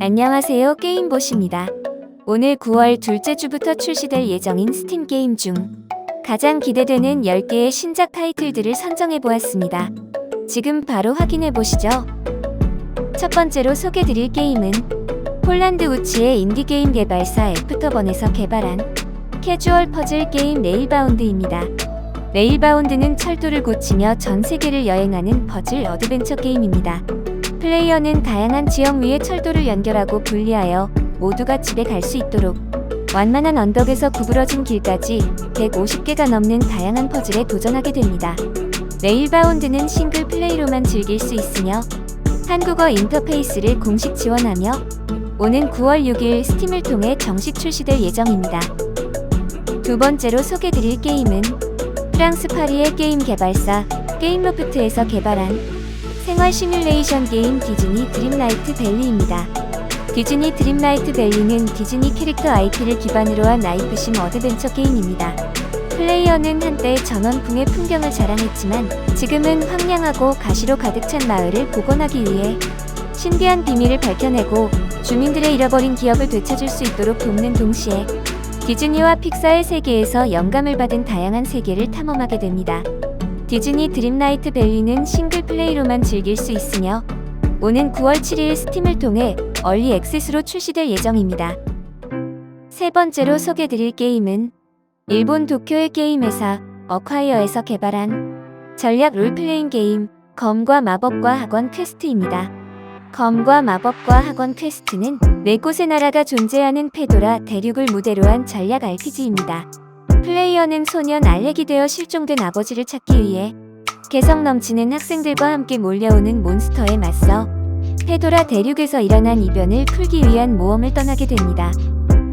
안녕하세요 게임보시입니다. 오늘 9월 둘째 주부터 출시될 예정인 스팀 게임 중 가장 기대되는 10개의 신작 타이틀들을 선정해 보았습니다. 지금 바로 확인해 보시죠. 첫 번째로 소개드릴 게임은 폴란드 우치의 인디게임 개발사 애프터번에서 개발한 캐주얼 퍼즐 게임 레일바운드입니다. 레일바운드는 철도를 고치며 전 세계를 여행하는 퍼즐 어드벤처 게임입니다. 플레이어는 다양한 지역 위의 철도를 연결하고 분리하여 모두가 집에 갈 수 있도록 완만한 언덕에서 구부러진 길까지 150개가 넘는 다양한 퍼즐에 도전하게 됩니다. 레일바운드는 싱글 플레이로만 즐길 수 있으며 한국어 인터페이스를 공식 지원하며 오는 9월 6일 스팀을 통해 정식 출시될 예정입니다. 두 번째로 소개드릴 게임은 프랑스 파리의 게임 개발사 게임로프트에서 개발한 생활 시뮬레이션 게임 디즈니 드림라이트 밸리입니다. 디즈니 드림라이트 밸리는 디즈니 캐릭터 IP를 기반으로 한 라이프심 어드벤처 게임입니다. 플레이어는 한때 전원궁의 풍경을 자랑했지만 지금은 황량하고 가시로 가득 찬 마을을 복원하기 위해 신비한 비밀을 밝혀내고 주민들의 잃어버린 기억을 되찾을 수 있도록 돕는 동시에 디즈니와 픽사의 세계에서 영감을 받은 다양한 세계를 탐험하게 됩니다. 디즈니 드림라이트 밸리는 싱글 플레이로만 즐길 수 있으며 오는 9월 7일 스팀을 통해 얼리 액세스로 출시될 예정입니다. 세 번째로 소개드릴 게임은 일본 도쿄의 게임 회사 어콰이어에서 개발한 전략 롤플레잉 게임 검과 마법과 학원 퀘스트입니다. 검과 마법과 학원 퀘스트는 네 곳의 나라가 존재하는 페도라 대륙을 무대로 한 전략 RPG입니다. 플레이어는 소년 알렉이 되어 실종된 아버지를 찾기 위해 개성 넘치는 학생들과 함께 몰려오는 몬스터에 맞서 페도라 대륙에서 일어난 이변을 풀기 위한 모험을 떠나게 됩니다.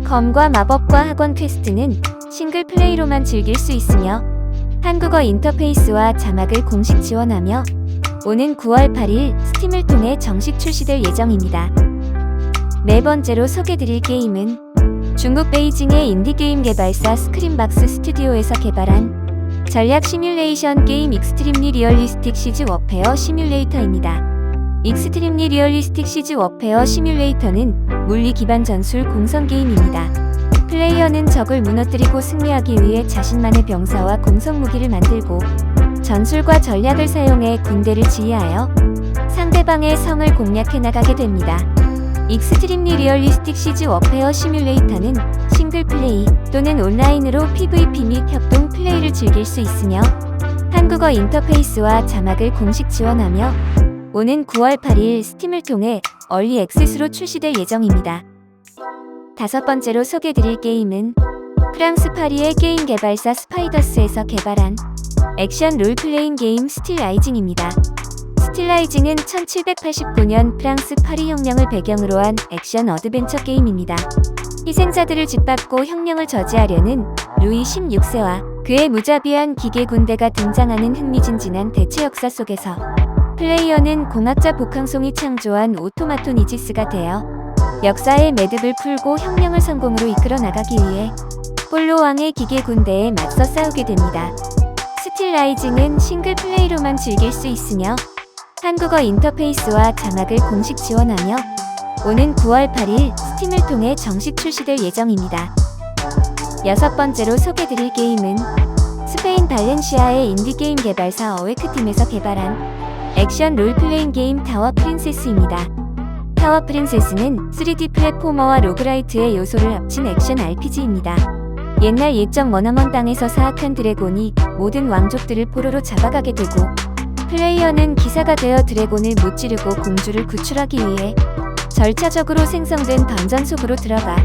검과 마법과 학원 퀘스트는 싱글 플레이로만 즐길 수 있으며 한국어 인터페이스와 자막을 공식 지원하며 오는 9월 8일 스팀을 통해 정식 출시될 예정입니다. 네 번째로 소개드릴 게임은 중국 베이징의 인디게임 개발사 스크린박스 스튜디오에서 개발한 전략 시뮬레이션 게임 익스트림리 리얼리스틱 시즈 워페어 시뮬레이터입니다. 익스트림리 리얼리스틱 시즈 워페어 시뮬레이터는 물리 기반 전술 공성 게임입니다. 플레이어는 적을 무너뜨리고 승리하기 위해 자신만의 병사와 공성 무기를 만들고 전술과 전략을 사용해 군대를 지휘하여 상대방의 성을 공략해 나가게 됩니다. 익스트림리 리얼리스틱 시즈 워페어 시뮬레이터는 싱글 플레이 또는 온라인으로 PVP 및 협동 플레이를 즐길 수 있으며 한국어 인터페이스와 자막을 공식 지원하며 오는 9월 8일 스팀을 통해 얼리 액세스로 출시될 예정입니다. 다섯 번째로 소개드릴 게임은 프랑스 파리의 게임 개발사 스파이더스에서 개발한 액션 롤플레잉 게임 스틸 라이징입니다. 스틸 라이징은 1789년 프랑스 파리 혁명을 배경으로 한 액션 어드벤처 게임입니다. 희생자들을 짓밟고 혁명을 저지하려는 루이 16세와 그의 무자비한 기계 군대가 등장하는 흥미진진한 대체 역사 속에서 플레이어는 공학자 복항송이 창조한 오토마톤 이지스가 되어 역사의 매듭을 풀고 혁명을 성공으로 이끌어 나가기 위해 폴로 왕의 기계 군대에 맞서 싸우게 됩니다. 스틸 라이징은 싱글 플레이로만 즐길 수 있으며 한국어 인터페이스와 자막을 공식 지원하며 오는 9월 8일 스팀을 통해 정식 출시될 예정입니다. 여섯 번째로 소개드릴 게임은 스페인 발렌시아의 인디게임 개발사 어웨크팀에서 개발한 액션 롤플레잉 게임 타워 프린세스입니다. 타워 프린세스는 3D 플랫포머와 로그라이트의 요소를 합친 액션 RPG입니다. 옛날 옛적 머나먼 땅에서 사악한 드래곤이 모든 왕족들을 포로로 잡아가게 되고 플레이어는 기사가 되어 드래곤을 무찌르고 공주를 구출하기 위해 절차적으로 생성된 던전 속으로 들어가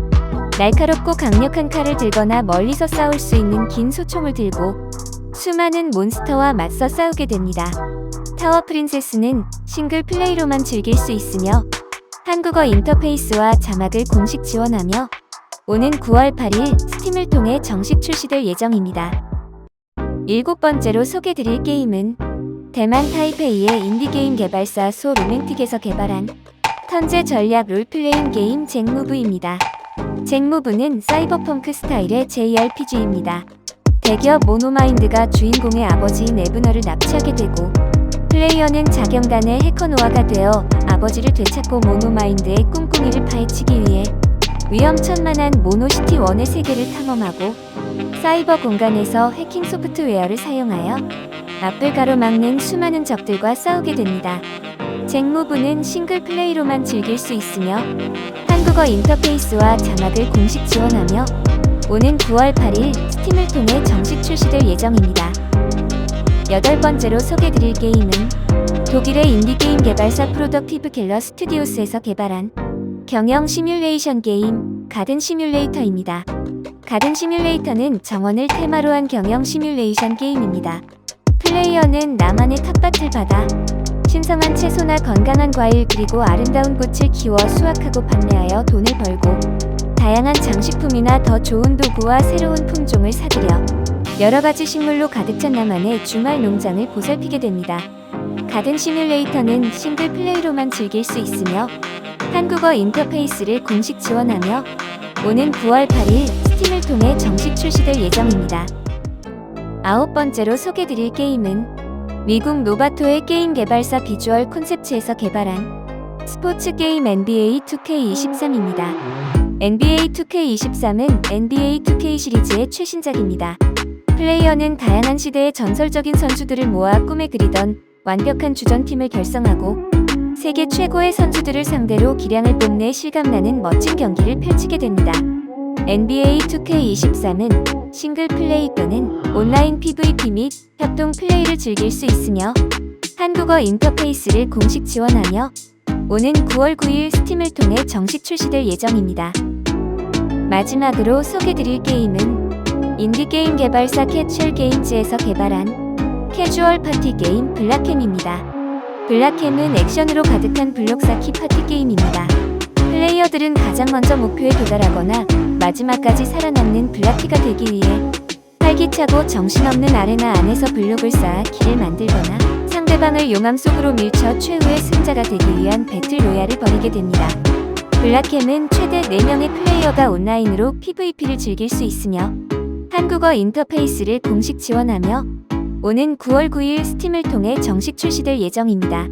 날카롭고 강력한 칼을 들거나 멀리서 싸울 수 있는 긴 소총을 들고 수많은 몬스터와 맞서 싸우게 됩니다. 타워 프린세스는 싱글 플레이로만 즐길 수 있으며 한국어 인터페이스와 자막을 공식 지원하며 오는 9월 8일 스팀을 통해 정식 출시될 예정입니다. 일곱 번째로 소개드릴 게임은 대만 타이페이의 인디게임 개발사 소 로맨틱에서 개발한 턴제 전략 롤플레잉 게임 잭무브입니다. 잭무브는 사이버펑크 스타일의 JRPG입니다. 대기업 모노마인드가 주인공의 아버지인 에브너를 납치하게 되고 플레이어는 자경단의 해커 노아가 되어 아버지를 되찾고 모노마인드의 꿍꿍이를 파헤치기 위해 위험천만한 모노시티 원의 세계를 탐험하고 사이버 공간에서 해킹 소프트웨어를 사용하여 앞을 가로막는 수많은 적들과 싸우게 됩니다. 쟁무부는 싱글 플레이로만 즐길 수 있으며 한국어 인터페이스와 자막을 공식 지원하며 오는 9월 8일 스팀을 통해 정식 출시될 예정입니다. 여덟 번째로 소개드릴 게임은 독일의 인디게임 개발사 프로덕티브 갤러 스튜디오스에서 개발한 경영 시뮬레이션 게임 가든 시뮬레이터입니다. 가든 시뮬레이터는 정원을 테마로 한 경영 시뮬레이션 게임입니다. 플레이어는 나만의 텃밭을 받아 신성한 채소나 건강한 과일 그리고 아름다운 꽃을 키워 수확하고 판매하여 돈을 벌고 다양한 장식품이나 더 좋은 도구와 새로운 품종을 사들여 여러 가지 식물로 가득 찬 나만의 주말 농장을 보살피게 됩니다. 가든 시뮬레이터는 싱글 플레이로만 즐길 수 있으며 한국어 인터페이스를 공식 지원하며 오는 9월 8일 스팀을 통해 정식 출시될 예정입니다. 아홉 번째로 소개드릴 게임은 미국 노바토의 게임 개발사 비주얼 콘셉츠에서 개발한 스포츠 게임 NBA 2K23입니다. NBA 2K23은 NBA 2K 시리즈의 최신작입니다. 플레이어는 다양한 시대의 전설적인 선수들을 모아 꿈에 그리던 완벽한 주전팀을 결성하고 세계 최고의 선수들을 상대로 기량을 뽐내 실감나는 멋진 경기를 펼치게 됩니다. NBA 2K23은 싱글 플레이 또는 온라인 PVP 및 협동 플레이를 즐길 수 있으며 한국어 인터페이스를 공식 지원하며 오는 9월 9일 스팀을 통해 정식 출시될 예정입니다. 마지막으로 소개드릴 게임은 인디게임 개발사 캐츄얼 게임즈에서 개발한 캐주얼 파티 게임 블락캠입니다. 블락캠은 액션으로 가득한 블록 쌓기 파티 게임입니다. 플레이어들은 가장 먼저 목표에 도달하거나 마지막까지 살아남는 블라키가 되기 위해 활기차고 정신없는 아레나 안에서 블록을 쌓아 길을 만들거나 상대방을 용암 속으로 밀쳐 최후의 승자가 되기 위한 배틀 로얄을 벌이게 됩니다. 블락캠은 최대 4명의 플레이어가 온라인으로 PVP를 즐길 수 있으며 한국어 인터페이스를 공식 지원하며 오는 9월 9일 스팀을 통해 정식 출시될 예정입니다.